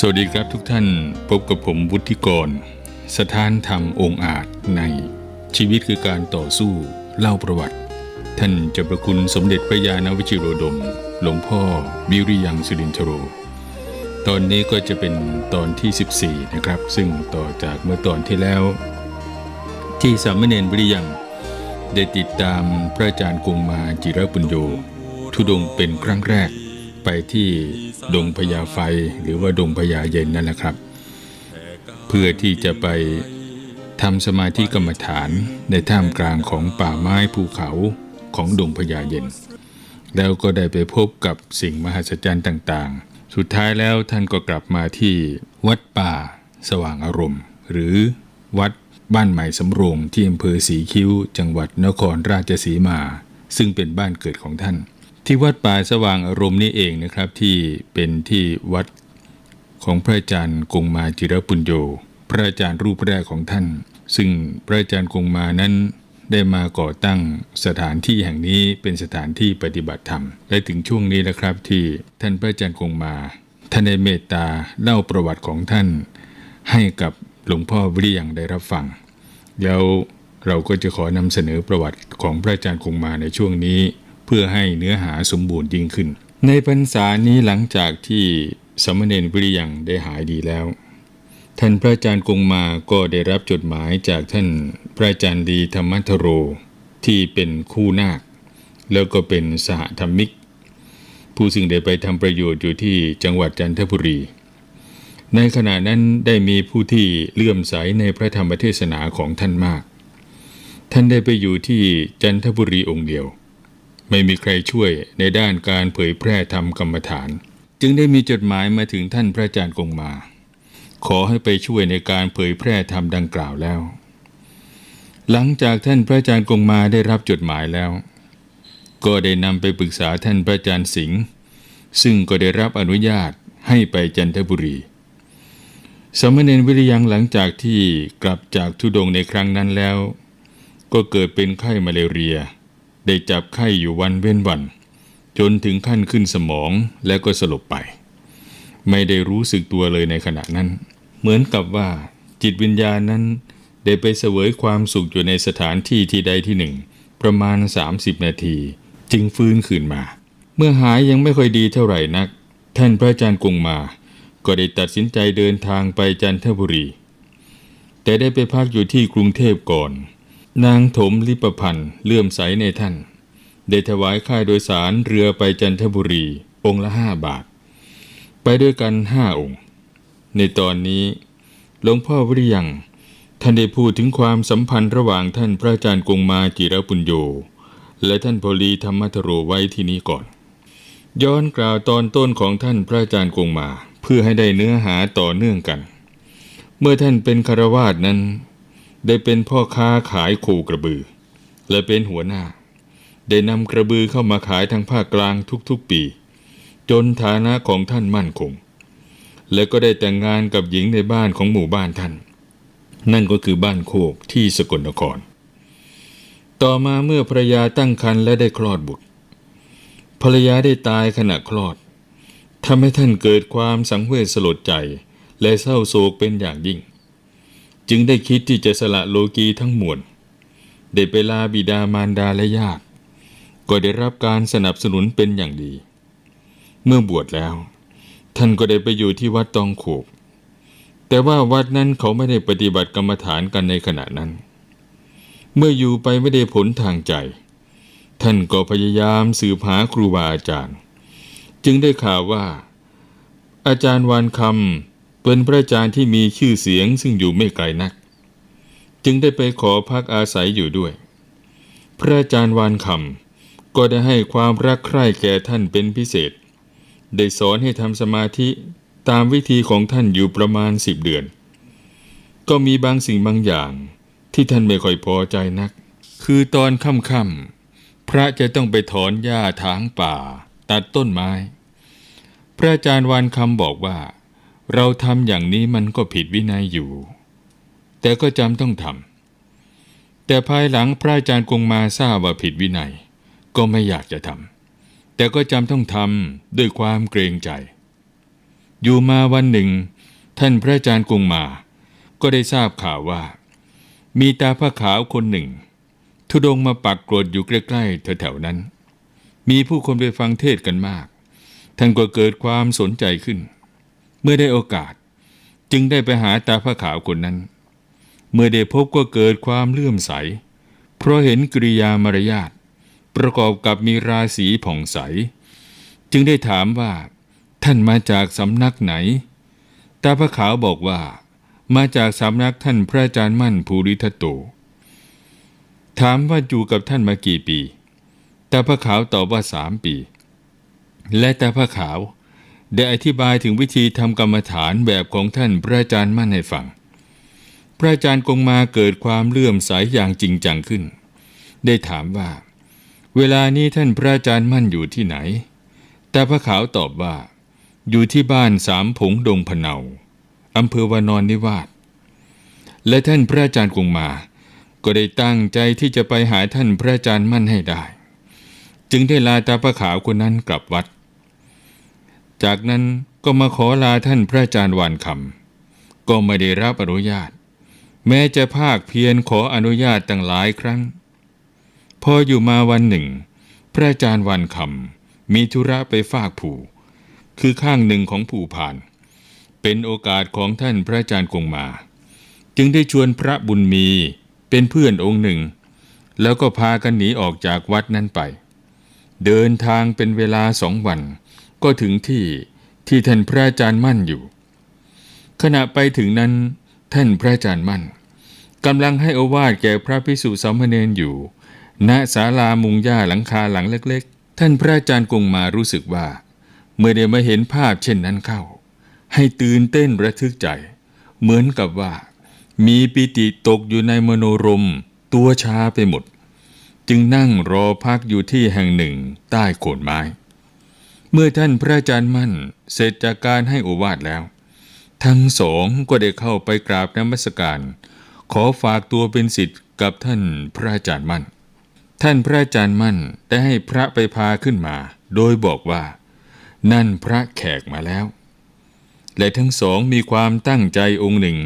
สวัสดีครับทุกท่านพบกับผมวุฒิกร สถานธรรมองค์อาจในชีวิตคือการต่อสู้เล่าประวัติ ท่านเจ้าประคุณสมเด็จพระยาณวชิโรดม หลวงพ่อวิริยังสุรินทโร ตอนนี้ก็จะเป็นตอนที่ 14 นะครับ ซึ่งต่อจากเมื่อตอนที่แล้ว ที่สามเณรวิริยังได้ติดตามพระอาจารย์กงมาจิรปุญโยทุดงเป็นครั้งแรก ไปที่ดงพญาไฟหรือว่าดงพญาเย็นนั่นแหละครับ เพื่อที่จะไปทำสมาธิกรรมฐานในท่ามกลางของป่าไม้ภูเขาของดงพญาเย็น แล้วก็ได้ไปพบกับสิ่งมหัศจรรย์ต่างๆ สุดท้ายแล้วท่านก็กลับมาที่วัดป่าสว่างอารมณ์ หรือวัดบ้านใหม่สำโรงที่อำเภอสีคิ้ว จังหวัดนครราชสีมา ซึ่งเป็นบ้านเกิดของท่าน ที่วัดป่าสว่างอารมณ์นี่เองนะครับที่เป็นที่วัดของพระอาจารย์กงมาจิรปุญโยพระอาจารย์รูปแรกของท่าน ซึ่งพระอาจารย์กงมานั้นได้มาก่อตั้งสถานที่แห่งนี้เป็นสถานที่ปฏิบัติธรรม และถึงช่วงนี้นะครับที่ท่านพระอาจารย์กงมา ท่านได้เมตตาเล่าประวัติของท่าน ให้กับหลวงพ่อวิริยังได้รับฟัง แล้วเราก็จะขอนำเสนอประวัติของพระอาจารย์คงมาในช่วงนี้ เพื่อให้เนื้อหาสมบูรณ์ยิ่งขึ้น ในพรรษานี้หลังจากที่สามเณรวิริยังได้หายดีแล้ว ท่านพระอาจารย์คงมาก็ได้รับจดหมายจากท่านพระอาจารย์ดีธรรมทโร ที่เป็นคู่นาค แล้วก็เป็นสหธรรมิก ผู้ซึ่งได้ไปทำประโยชน์อยู่ที่จังหวัดจันทบุรี ในขณะนั้นได้มีผู้ที่เลื่อมใสในพระธรรมเทศนาของท่านมาก ท่านได้ไปอยู่ที่จันทบุรีองค์เดียว ไม่มีใครช่วยในด้านการเผยแพร่ธรรมกรรมฐาน จึงได้มีจดหมายมาถึงท่านพระอาจารย์กงมา ขอให้ไปช่วยในการเผยแพร่ธรรมดังกล่าวแล้ว หลังจากท่านพระอาจารย์กงมาได้รับจดหมายแล้ว ก็ได้นำไปปรึกษาท่านพระอาจารย์สิงห์ซึ่งก็ได้รับอนุญาตให้ไปจันทบุรีสามเณรวิริยังหลังจากที่กลับจากทุดงในครั้งนั้นแล้ว ก็เกิดเป็นไข้มาเลเรีย ได้จับไข้อยู่วันเว้นวัน จนถึงขั้นขึ้นสมองแล้วก็สลบไป ไม่ได้รู้สึกตัวเลยในขณะนั้น เหมือนกับว่าจิตวิญญาณนั้น ได้ไปเสวยความสุขอยู่ในสถานที่ที่ใดที่หนึ่ง ประมาณ 30 นาที จึงฟื้นคืนมา เมื่อหายยังไม่ค่อยดีเท่าไหร่นัก ท่านพระอาจารย์กงมา ก็ได้ตัดสินใจเดินทางไปจันทบุรี แต่ได้ไปพักอยู่ที่กรุงเทพก่อน นางถมลิปพันธ์เลื่อมใสในท่าน ได้ถวายค่าโดยสารเรือไปจันทบุรี องค์ละห้าบาท ไปด้วยกันห้าองค์ ในตอนนี้หลวงพ่อวิริยัง ท่านได้พูดถึงความสัมพันธ์ระหว่างท่านพระอาจารย์กงมาจิรปุญโย และท่านพลีธรรมัทโรไว้ที่นี้ก่อน ย้อนกล่าวตอนต้นของท่านพระอาจารย์กงมาเพื่อให้ได้เนื้อหาต่อเนื่องกัน เมื่อท่านเป็นคารวาสนั้น ได้เป็นพ่อค้าขายโคกระบือ และเป็นหัวหน้า ได้นำกระบือเข้ามาขายทางภาคกลางทุกๆปี จนฐานะของท่านมั่นคง และก็ได้แต่งงานกับหญิงในบ้านของหมู่บ้านท่าน นั่นก็คือบ้านโคกที่สกลนคร ต่อมาเมื่อภรยาตั้งครรภ์และได้คลอดบุตร ภรยาได้ตายขณะคลอดทำให้ท่านเกิดความสังเวชสลดใจและเศร้าโศกเป็นอย่างยิ่ง จึงได้คิดที่จะสละโลกีทั้งมวลได้ไปลาบิดามารดาและญาติ ก็ได้รับการสนับสนุนเป็นอย่างดี เมื่อบวชแล้ว ท่านก็ได้ไปอยู่ที่วัดตองโขกแต่ว่าวัดนั้นเขาไม่ได้ปฏิบัติกรรมฐานกันในขณะนั้น เมื่ออยู่ไปไม่ได้ผลทางใจ ท่านก็พยายามสืบหาครูบาอาจารย์ จึงได้ข่าวว่า อาจารย์วานคำ เป็นพระอาจารย์ที่มีชื่อเสียงซึ่งอยู่ไม่ไกลนัก จึงได้ไปขอพักอาศัยอยู่ด้วย พระอาจารย์วานคำก็ได้ให้ความรักใคร่แก่ท่านเป็นพิเศษ ได้สอนให้ทำสมาธิตามวิธีของท่านอยู่ประมาณสิบเดือน ก็มีบางสิ่งบางอย่างที่ท่านไม่ค่อยพอใจนัก คือตอนค่ำๆพระจะต้องไปถอนหญ้าถางป่า ตัดต้นไม้ พระอาจารย์วานคำบอกว่า เราทำอย่างนี้มันก็ผิดวินัยอยู่ แต่ก็จำต้องทำแต่ภายหลังพระอาจารย์กงมาทราบว่าผิดวินัย ก็ไม่อยากจะทำแต่ก็จำต้องทำด้วยความเกรงใจ อยู่มาวันหนึ่ง ท่านพระอาจารย์กงมา ก็ได้ทราบข่าวว่า มีตาผ้าขาวคนหนึ่ง ทุดงมาปักกรดอยู่ใกล้ๆแถวๆนั้น มีผู้คนไปฟังเทศกันมาก ท่านก็เกิดความสนใจขึ้น เมื่อได้โอกาส จึงได้ไปหาตาผ้าขาวคนนั้น เมื่อได้พบก็เกิดความเลื่อมใส เพราะเห็นกริยามารยาทประกอบกับมีราศีผ่องใส จึงได้ถามว่า ท่านมาจากสำนักไหน ตาพระขาวบอกว่า มาจากสำนักท่านพระอาจารย์มั่นภูริทัตโต ถามว่าอยู่กับท่านมากี่ปี ตาพระขาวตอบว่าสามปี และตาพระขาว ได้อธิบายถึงวิธีทำกรรมฐานแบบของท่านพระอาจารย์มั่นให้ฟัง พระอาจารย์กงมาเกิดความเลื่อมใสอย่างจริงจังขึ้น ได้ถามว่า เวลานี้ท่านพระอาจารย์มั่นอยู่ที่ไหน แต่พระขาวตอบว่า อยู่ที่บ้านสามผงดงพเนาอำเภอวานอนนิวาสและท่านพระอาจารย์กงมา ก็ได้ตั้งใจที่จะไปหาท่านพระอาจารย์มั่นให้ได้ จึงได้ลาตาพระขาวคนนั้นกลับวัด จากนั้นก็มาขอลาท่านพระอาจารย์วานคำก็ไม่ได้รับอนุญาต แม้จะภาคเพียรขออนุญาตตั้งหลายครั้ง พออยู่มาวันหนึ่ง พระอาจารย์วันคำมีธุระไปฝากผูคือข้างหนึ่งของผูผ่าน เป็นโอกาสของท่านพระอาจารย์กงมา จึงได้ชวนพระบุญมีเป็นเพื่อนองค์หนึ่ง แล้วก็พากันหนีออกจากวัดนั้นไป เดินทางเป็นเวลาสองวัน ก็ถึงที่ที่ท่านพระอาจารย์มั่นอยู่ ขณะไปถึงนั้น ท่านพระอาจารย์มั่นกำลังให้โอวาทแก่พระพิสุสามเณรอยู่ ณศาลามุงหญ้าหลังคาหลังเล็ก ๆ ท่านพระอาจารย์กงมารู้สึกว่า เมื่อได้มาเห็นภาพเช่นนั้นเข้า ให้ตื่นเต้นระทึกใจ เหมือนกับว่า มีปิติตกอยู่ในมโนรม ตัวชาไปหมด จึงนั่งรอพักอยู่ที่แห่งหนึ่งใต้โคนไม้ เมื่อท่านพระอาจารย์มั่นเสร็จจากการให้โอวาทแล้ว ทั้งสองก็ได้เข้าไปกราบนมัสการ ขอฝากตัวเป็นสิทธิ์กับท่านพระอาจารย์มั่น ท่านพระอาจารย์มั่นได้ให้พระไปพาขึ้นมา โดยบอกว่า นั่นพระแขกมาแล้ว และทั้งสองมีความตั้งใจองค์หนึ่ง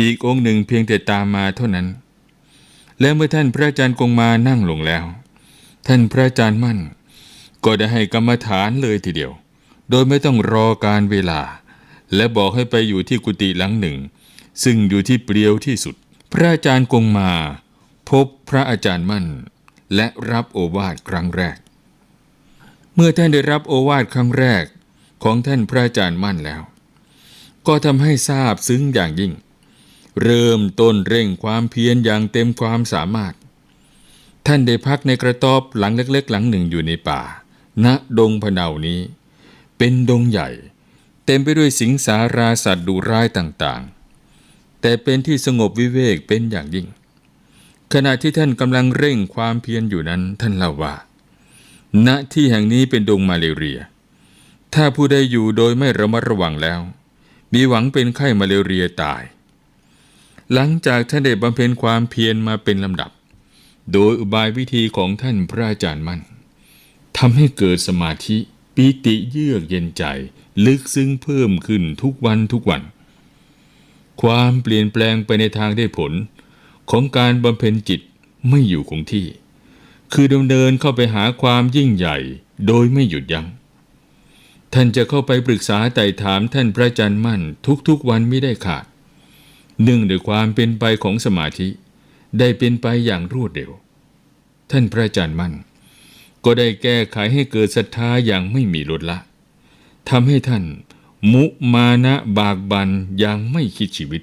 อีกองค์หนึ่งเพียงแต่ตามมาเท่านั้น และเมื่อท่านพระอาจารย์กงมานั่งลงแล้ว ท่านพระอาจารย์มั่น ก็ได้ให้กรรมฐานเลยทีเดียว โดยไม่ต้องรอการเวลา และบอกให้ไปอยู่ที่กุฏิหลังหนึ่ง ซึ่งอยู่ที่เปลี่ยวที่สุด พระอาจารย์กงมา พบพระอาจารย์มั่น และรับโอวาทครั้งแรก เมื่อท่านได้รับโอวาทครั้งแรกของท่านพระอาจารย์มั่นแล้ว ก็ทำให้ทราบซึ้งอย่างยิ่ง เริ่มต้นเร่งความเพียรอย่างเต็มความสามารถ ท่านได้พักในกระต๊อบหลังเล็กๆ หลังหนึ่งอยู่ในป่า ณดงพะเนานี้ เป็นดงใหญ่ เต็มไปด้วยสิงสาราสัตว์ดุร้ายต่างๆ แต่เป็นที่สงบวิเวกเป็นอย่างยิ่ง ขณะที่ท่านกำลังเร่งความเพียรอยู่นั้นท่านเล่าว่า ณที่แห่งนี้เป็นดงมาเลเรีย ถ้าผู้ใดอยู่โดยไม่ระมัดระวังแล้ว มีหวังเป็นไข้มาเลเรียตาย หลังจากท่านได้บำเพ็ญความเพียรมาเป็นลำดับ โดยอุบายวิธีของท่านพระอาจารย์มั่น ทำให้เกิดสมาธิปีติเยือกเย็นใจ ลึกซึ้งเพิ่มขึ้นทุกวันทุกวัน ความเปลี่ยนแปลงไปในทางได้ผล ของการบำเพ็ญจิตไม่อยู่คงที่ คือดำเนินเข้าไปหาความยิ่งใหญ่ โดยไม่หยุดยัง้งท่านจะเข้าไปปรึกษาไต่ถามท่านพระอาจารย์มั่นทุกๆวันไม่ได้ขาดเนื่องด้วยความเป็นไปของสมาธิ ได้เป็นไปอย่างรวดเร็ว ท่านพระอาจารย์มั่น ก็ได้แก้ไขให้เกิดศรัทธาอย่างไม่มีลดละทำให้ท่าน มุมานะบากบันอย่างไม่คิดชีวิต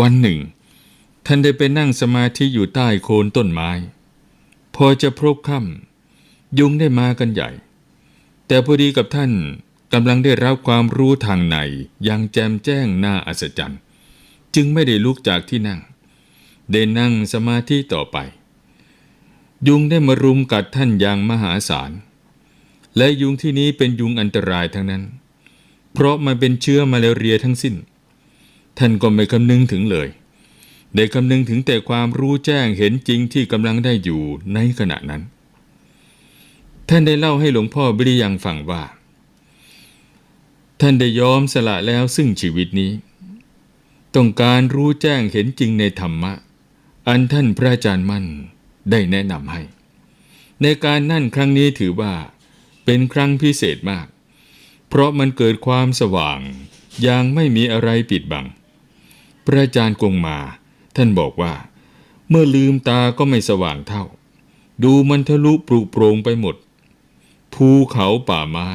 วันหนึ่ง ท่านได้ไปนั่งสมาธิอยู่ใต้โคนต้นไม้ พอจะพรบค่ำยุงได้มากันใหญ่ แต่พอดีกับท่านกำลังได้รับความรู้ทางในอย่างแจมแจ้งน่าอัศจรรย์ จึงไม่ได้ลุกจากที่นั่ง ได้นั่งสมาธิต่อไป ยุงได้มารุมกัดท่านอย่างมหาศาล และยุงที่นี้เป็นยุงอันตรายทั้งนั้น เพราะมันเป็นเชื้อมาเลเรียทั้งสิ้น ท่านก็ไม่คำนึงถึงเลย ได้คำนึงถึงแต่ความรู้แจ้งเห็นจริงที่กำลังได้อยู่ในขณะนั้น ท่านได้เล่าให้หลวงพ่อบิริยังฟังว่า ท่านได้ยอมสละแล้วซึ่งชีวิตนี้ ต้องการรู้แจ้งเห็นจริงในธรรมะ อันท่านพระอาจารย์มั่น ได้แนะนำให้ ในการนั่นครั้งนี้ถือว่า เป็นครั้งพิเศษมาก เพราะมันเกิดความสว่างอย่างไม่มีอะไรปิดบัง พระอาจารย์กงมา ท่านบอกว่า เมื่อลืมตาก็ไม่สว่างเท่า ดูมันทะลุปรุกโปรงไปหมด ภูเขาป่าไม้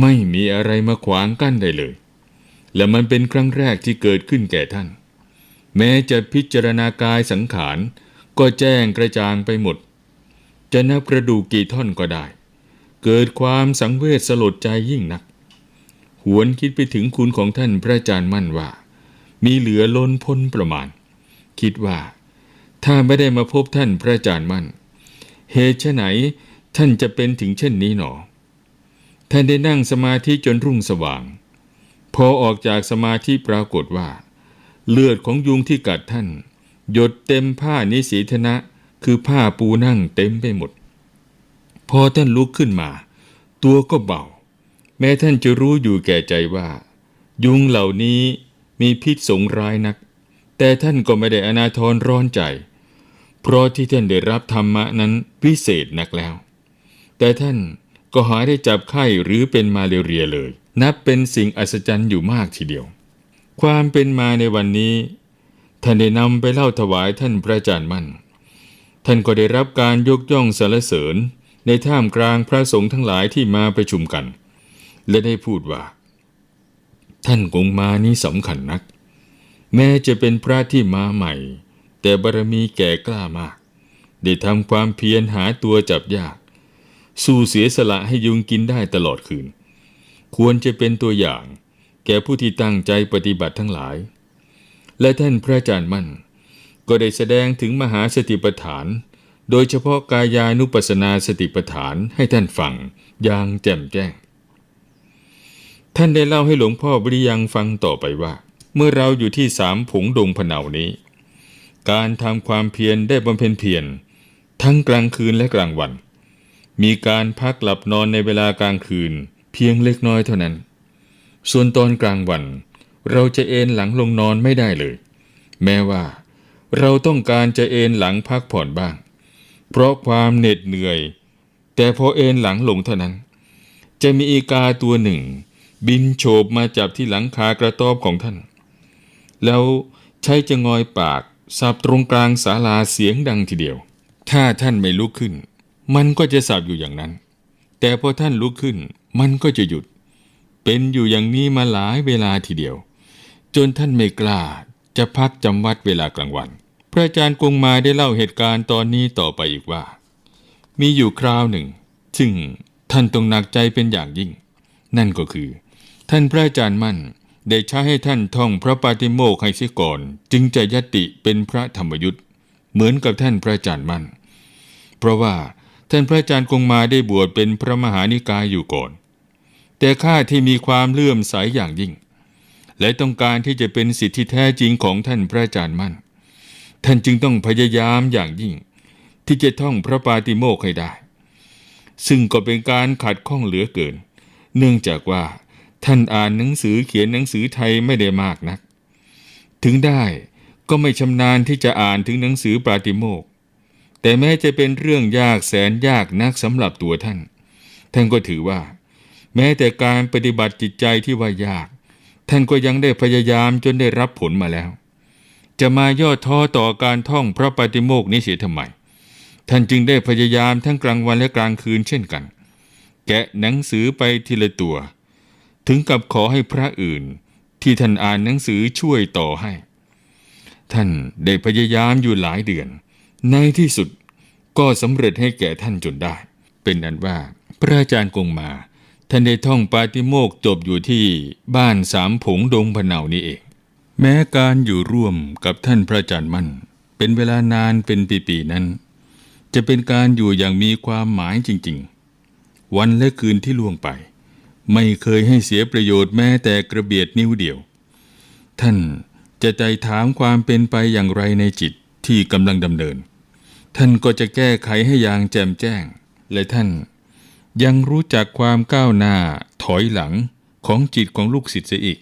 ไม่มีอะไรมาขวางกั้นได้เลย และมันเป็นครั้งแรกที่เกิดขึ้นแก่ท่าน แม้จะพิจารณากายสังขาร ก็แจ้งกระจ่างไปหมด จะนับกระดูกกี่ท่อนก็ได้ เกิดความสังเวชสลดใจยิ่งนัก หวนคิดไปถึงคุณของท่านพระอาจารย์มั่นว่า มีเหลือล้นพ้นประมาณ คิดว่า ถ้าไม่ได้มาพบท่านพระอาจารย์มั่น เหตุไฉนท่านจะเป็นถึงเช่นนี้หนอ ท่านได้นั่งสมาธิจนรุ่งสว่าง พอออกจากสมาธิปรากฏว่า เลือดของยุงที่กัดท่าน หยดเต็มผ้านิสีธนะ คือผ้าปูนั่งเต็มไปหมด พอท่านลุกขึ้นมา ตัวก็เบา แม้ท่านจะรู้อยู่แก่ใจว่า ยุงเหล่านี้มีพิษสงร้ายนัก แต่ท่านก็ไม่ได้อนาทรร้อนใจ เพราะที่ท่านได้รับธรรมะนั้นพิเศษนักแล้ว แต่ท่านก็หายได้จับไข้หรือเป็นมาเลเรียเลย นับเป็นสิ่งอัศจรรย์อยู่มากทีเดียว ความเป็นมาในวันนี้ ท่านได้นำไปเล่าถวายท่านพระอาจารย์มั่น ท่านก็ได้รับการยกย่องสรรเสริญในท่ามกลางพระสงฆ์ทั้งหลายที่มาประชุมกัน และได้พูดว่า ท่านกงมานี้สำคัญนัก แม้จะเป็นพระที่มาใหม่ แต่บารมีแก่กล้ามาก ได้ทำความเพียรหาตัวจับยาก สู้เสียสละให้ยุงกินได้ตลอดคืน ควรจะเป็นตัวอย่าง แก่ผู้ที่ตั้งใจปฏิบัติทั้งหลาย และท่านพระอาจารย์มั่น ก็ได้แสดงถึงมหาสติปัฏฐาน โดยเฉพาะกายานุปัสนาสติปัฏฐานให้ท่านฟังอย่างแจ่มแจ้ง ท่านได้เล่าให้หลวงพ่อบริยังฟังต่อไปว่า เมื่อเราอยู่ที่สามผงดงพเนานี้ การทำความเพียรได้บำเพ็ญเพียรทั้งกลางคืนและกลางวัน มีการพักหลับนอนในเวลากลางคืนเพียงเล็กน้อยเท่านั้น ส่วนตอนกลางวัน เราจะเอนหลังลงนอนไม่ได้เลย แม้ว่า เราต้องการจะเอนหลังพักผ่อนบ้าง เพราะความเหน็ดเหนื่อย แต่พอเอนหลังลงเท่านั้น จะมีอีกาตัวหนึ่ง บินโฉบมาจับที่หลังคากระต๊อบของท่าน แล้วใช้จะงอยปากสับตรงกลางศาลาเสียงดังทีเดียว ถ้าท่านไม่ลุกขึ้น มันก็จะสับอยู่อย่างนั้น แต่พอท่านลุกขึ้น มันก็จะหยุด เป็นอยู่อย่างนี้มาหลายเวลาทีเดียว จนท่านไม่กล้า จะพักจำวัดเวลากลางวัน พระอาจารย์กงมาได้เล่าเหตุการณ์ตอนนี้ต่อไปอีกว่า มีอยู่คราวหนึ่ง ซึ่งท่านต้องหนักใจเป็นอย่างยิ่ง นั่นก็คือ ท่านพระอาจารย์มั่นได้ใช้ให้ท่านท่องพระปาติโมกข์ให้เสียก่อน จึงจะยติเป็นพระธรรมยุทธ์เหมือนกับท่านพระอาจารย์มั่น เพราะว่าท่านพระอาจารย์คงมาได้บวชเป็นพระมหานิกายอยู่ก่อน แต่ข้าที่มีความเลื่อมใสอย่างยิ่ง และต้องการที่จะเป็นสิทธิแท้จริงของท่านพระอาจารย์มั่น ท่านจึงต้องพยายามอย่างยิ่ง ที่จะท่องพระปาติโมกข์ให้ได้ ซึ่งก็เป็นการขัดข้องเหลือเกิน เนื่องจากว่าท่านอ่านหนังสือเขียนหนังสือไทยไม่ได้มากนัก ถึงได้ก็ไม่ชำนาญที่จะอ่านถึงหนังสือปาติโมกข์แต่แม้จะเป็นเรื่องยากแสนยากนักสำหรับตัวท่าน ท่านก็ถือว่า แม้แต่การปฏิบัติจิตใจที่ว่ายาก ท่านก็ยังได้พยายามจนได้รับผลมาแล้ว จะมาย่อท้อต่อการท่องพระปาติโมกนี้เสียทำไม ท่านจึงได้พยายามทั้งกลางวันและกลางคืนเช่นกัน แกะหนังสือไปทีละตัว ถึงกับขอให้พระอื่น ที่ท่านอ่านหนังสือช่วยต่อให้ ท่านได้พยายามอยู่หลายเดือน ในที่สุดก็สำเร็จให้แก่ท่านจนได้ เป็นนั้นว่าพระอาจารย์กงมา ท่านได้ท่องปาติโมกจบอยู่ที่บ้านสามผงดงพะเนานี่เอง แม้การอยู่ร่วมกับท่านพระอาจารย์มั่น เป็นเวลานานเป็นปีๆนั้น จะเป็นการอยู่อย่างมีความหมายจริง ๆ วันและคืนที่ล่วงไป ไม่เคยให้เสียประโยชน์แม้แต่กระเบียดนิ้วเดียว ท่านจะใจถามความเป็นไปอย่างไรในจิตที่กำลังดำเนิน ท่านก็จะแก้ไขให้อย่างแจ่มแจ้ง และท่าน ยังรู้จักความก้าวหน้าถอยหลังของจิตของลูกศิษย์เสียอีก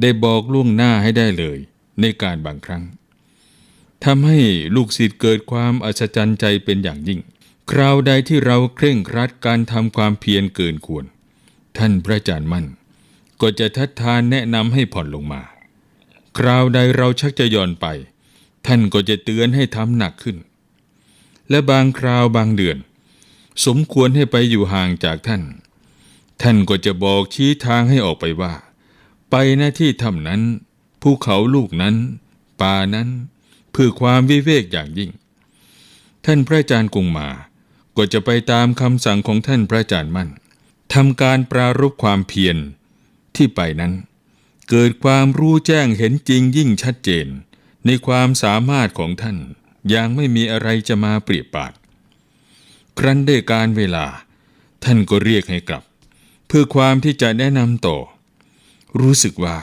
ได้บอกล่วงหน้าให้ได้เลยในการบางครั้งทำให้ลูกศิษย์เกิดความอัศจรรย์ใจเป็นอย่างยิ่ง คราวใดที่เราเคร่งครัดการทำความเพียรเกินควร ท่านพระอาจารย์มั่น ก็จะทัดทานแนะนำให้ผ่อนลงมา คราวใดเราชักจะหย่อนไป ท่านก็จะเตือนให้ทำหนักขึ้น และบางคราวบางเดือน สมควรให้ไปอยู่ห่างจากท่าน ท่านก็จะบอกชี้ทางให้ออกไปว่า ไปหน้าที่ทำนั้น ภูเขาลูกนั้น ป่านั้นเพื่อความวิเวกอย่างยิ่ง ท่านพระอาจารย์กุงมา ก็จะไปตามคำสั่งของท่านพระอาจารย์มั่นทำการปรารบความเพียรที่ไปนั้น เกิดความรู้แจ้งเห็นจริงยิ่งชัดเจน ในความสามารถของท่านอย่างไม่มีอะไรจะมาเปรียบปาด ครั้นได้การเวลา ท่านก็เรียกให้กลับ เพื่อความที่จะแนะนำต่อ รู้สึกว่า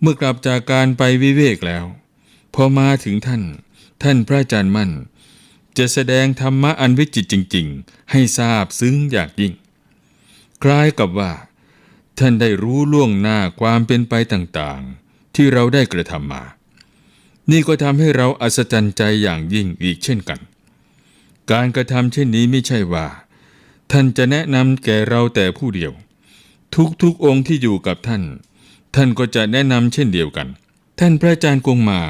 เมื่อกลับจากการไปวิเวกแล้ว พอมาถึงท่าน ท่านพระอาจารย์มั่น จะแสดงธรรมะอันวิจิตรจริง ๆ ให้ทราบซึ้งอย่างยิ่ง คล้ายกับว่า ท่านได้รู้ล่วงหน้าความเป็นไปต่างๆ ที่เราได้กระทำมา นี่ก็ทำให้เราอัศจรรย์ใจอย่างยิ่งอีกเช่นกัน การกระทำเช่นนี้ไม่ใช่ว่า ท่านจะแนะนำแก่เราแต่ผู้เดียว ทุกๆองค์ที่อยู่กับท่าน ท่านก็จะแนะนำเช่นเดียวกัน ท่านพระอาจารย์กงมา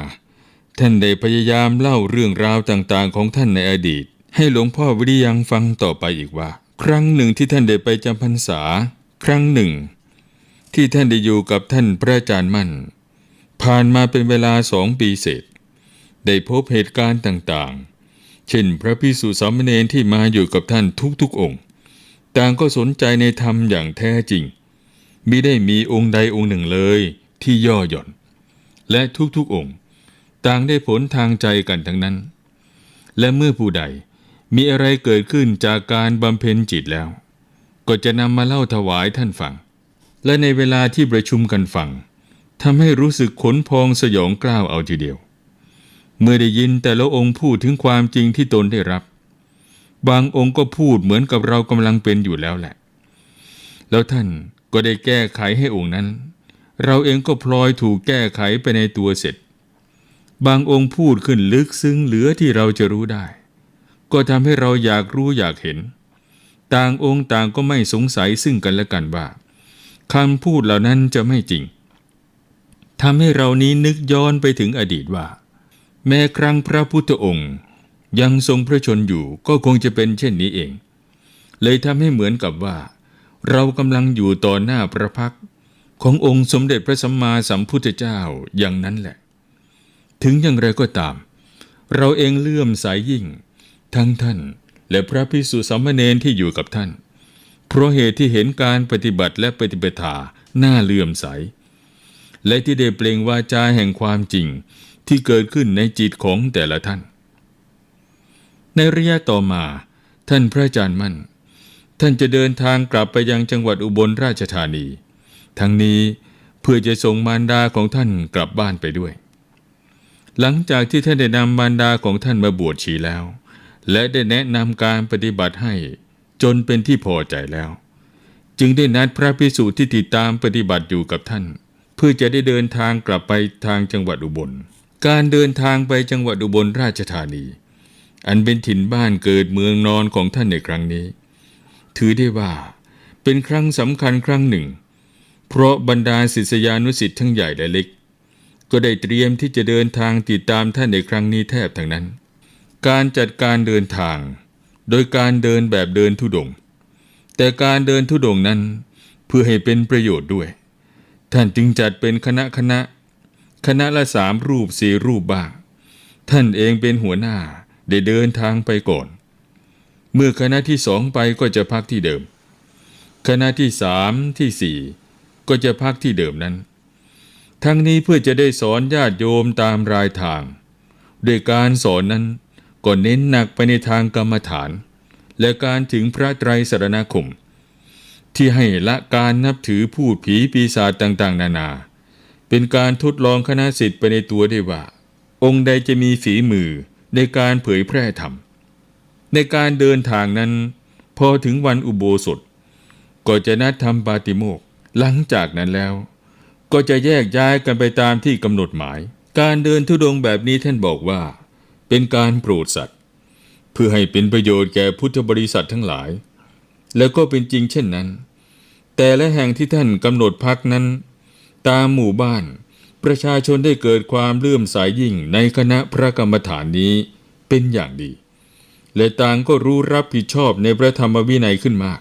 ท่านได้พยายามเล่าเรื่องราวต่างๆ ของท่านในอดีต ให้หลวงพ่อวิริยังฟังต่อไปอีกว่า ครั้งหนึ่งที่ท่านได้ไปจำพรรษา ครั้งหนึ่ง ที่ท่านได้อยู่กับท่านพระอาจารย์มั่น ผ่านมาเป็นเวลาสองปีเศษ ได้พบเหตุการณ์ต่างๆ เช่น พระพิสุสามเณรที่มาอยู่กับท่านทุกๆองค์ ต่างก็สนใจในธรรมอย่างแท้จริงมิได้มีองค์ใดองค์หนึ่งเลยที่ย่อหย่อน และทุกๆองค์ ต่างได้ผลทางใจกันทั้งนั้น และเมื่อผู้ใดมีอะไรเกิดขึ้นจากการบำเพ็ญจิตแล้ว ก็จะนำมาเล่าถวายท่านฟัง และในเวลาที่ประชุมกันฟังทำให้รู้สึกขนพองสยองกล้าวเอาทีเดียว เมื่อได้ยินแต่ละองค์พูดถึงความจริงที่ตนได้รับ บางองค์ก็พูดเหมือนกับเรากำลังเป็นอยู่แล้วแหละ แล้วท่านก็ได้แก้ไขให้องค์นั้น เราเองก็พลอยถูกแก้ไขไปในตัวเสร็จ บางองค์พูดขึ้นลึกซึ้งเหลือที่เราจะรู้ได้ ก็ทำให้เราอยากรู้อยากเห็น ต่างองค์ต่างก็ไม่สงสัยซึ่งกันและกันว่าคำพูดเหล่านั้นจะไม่จริงทำให้เรานี้นึกย้อนไปถึงอดีตว่า แม้ครั้งพระพุทธองค์ ยังทรงพระชนอยู่ก็คงจะเป็นเช่นนี้เอง เลยทำให้เหมือนกับว่า เรากำลังอยู่ต่อหน้าพระพักขององค์สมเด็จพระสัมมาสัมพุทธเจ้าอย่างนั้นแหละ ถึงอย่างไรก็ตาม เราเองเลื่อมใสยยิ่ง ทั้งท่านและพระพิสุสามเณรที่อยู่กับท่าน เพราะเหตุที่เห็นการปฏิบัติและปฏิปทาหน้าเลื่อมใส และที่ได้เปล่งวาจาแห่งความจริง ที่เกิดขึ้นในจิตของแต่ละท่าน ในระยะต่อมา ท่านพระอาจารย์มั่น ท่านจะเดินทางกลับไปยังจังหวัดอุบลราชธานี ทั้งนี้เพื่อจะส่งมารดาของท่านกลับบ้านไปด้วย หลังจากที่ท่านได้นำมารดาของท่านมาบวชชีแล้ว และได้แนะนำการปฏิบัติให้จนเป็นที่พอใจแล้ว จึงได้นัดพระพิสุที่ติดตามปฏิบัติอยู่กับท่าน เพื่อจะได้เดินทางกลับไปทางจังหวัดอุบล การเดินทางไปจังหวัดอุบลราชธานี อันเป็นถิ่นบ้านเกิดเมืองนอนของท่านในครั้งนี้ ถือได้ว่าเป็นครั้งสำคัญครั้งหนึ่ง เพราะบรรดาศิษยานุสิ์ทั้งใหญ่และเล็ก ก็ได้เตรียมที่จะเดินทางติดตามท่านในครั้งนี้แทบทั้งนั้น การจัดการเดินทาง โดยการเดินแบบเดินทุดงค์แต่การเดินทุดงค์นั้นเพื่อให้เป็นประโยชน์ด้วย ท่านจึงจัดเป็นคณะคณะ คณะละสามรูปสี่รูปบ้างท่านเองเป็นหัวหน้าได้เดินทางไปก่อน เมื่อคณะที่สองไปก็จะพักที่เดิม คณะที่สามที่สี่ก็จะพักที่เดิมนั้น ทั้งนี้เพื่อจะได้สอนญาติโยมตามรายทางโดยการสอนนั้นก็เน้นหนักไปในทางกรรมฐาน และการถึงพระไตรสรณคม ที่ให้ละการนับถือพูดผีปีศาจต่าง ๆ นานา เป็นการทดลองคณะสิทธิ์ไปในตัวได้ว่า องค์ใดจะมีฝีมือในการเผยแพร่ธรรม ในการเดินทางนั้น พอถึงวันอุโบสถ ก็จะนัดทำปาติโมกหลังจากนั้นแล้ว ก็จะแยกย้ายกันไปตามที่กำหนดหมาย การเดินทุดงค์แบบนี้ท่านบอกว่า เป็นการโปรดสัตว์ เพื่อให้เป็นประโยชน์แก่พุทธบริษัททั้งหลาย แล้วก็เป็นจริงเช่นนั้น แต่และแห่งที่ท่านกำหนดพักนั้น ตามหมู่บ้าน ประชาชนได้เกิดความเลื่อมใสยยิ่งในคณะพระกรรมฐานนี้เป็นอย่างดี และต่างก็รู้รับผิดชอบในพระธรรมวินัยขึ้นมาก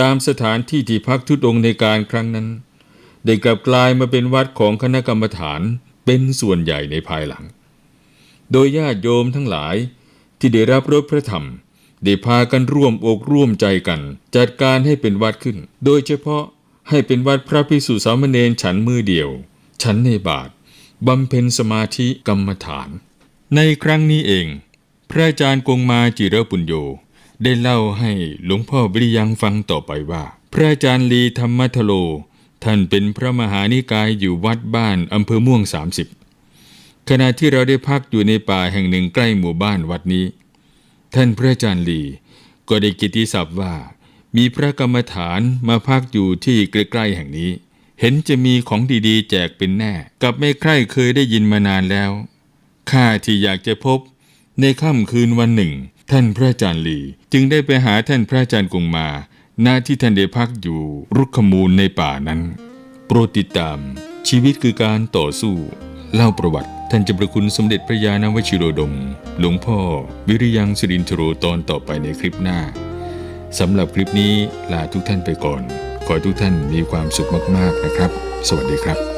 ตามสถานที่ที่พักทุดงในการครั้งนั้น ได้กลับกลายมาเป็นวัดของคณะกรรมฐานเป็นส่วนใหญ่ในภายหลัง โดยญาติโยมทั้งหลายที่ได้รับรสพระธรรมได้พากันร่วมอกร่วมใจกัน จัดการให้เป็นวัดขึ้น โดยเฉพาะ ให้เป็นวัดพระภิกษุสามเณรฉันมือเดียว ฉันในบาทบำเพ็ญสมาธิกรรมฐาน ในครั้งนี้เอง พระอาจารย์กงมาจิระปุญโยได้เล่าให้หลวงพ่อวิริยังฟังต่อไปว่า พระอาจารย์ลีธรรมทโล ท่านเป็นพระมหานิกายอยู่วัดบ้านอำเภอม่วง 30 ขณะที่เราได้พักอยู่ในป่าแห่งหนึ่งใกล้หมู่บ้านวัดนี้ ท่านพระอาจารย์ลีก็ได้กิติศัพท์ว่า มีพระกรรมฐานมาพักอยู่ที่ใกล้ๆแห่งนี้ เห็นจะมีของดีๆ แจกเป็นแน่ กับไม่ใคร่เคยได้ยินมานานแล้วข้าที่อยากจะพบ ในค่ำคืนวันหนึ่ง ท่านพระอาจารย์ลีจึงได้ไปหาท่านพระอาจารย์กงมาณที่ท่านได้พักอยู่รุกขมูลในป่านั้น โปรดติดตาม ชีวิตคือการต่อสู้ เล่าประวัติท่านเจะประคุณสมเด็จพระยาณวชิโรดม หลวงพ่อ วิริยังสิรินทโรตอนต่อไปในคลิปหน้า สำหรับคลิปนี้ลาทุกท่านไปก่อน ขอให้ทุกท่านมีความสุขมาก ๆ นะครับ สวัสดีครับ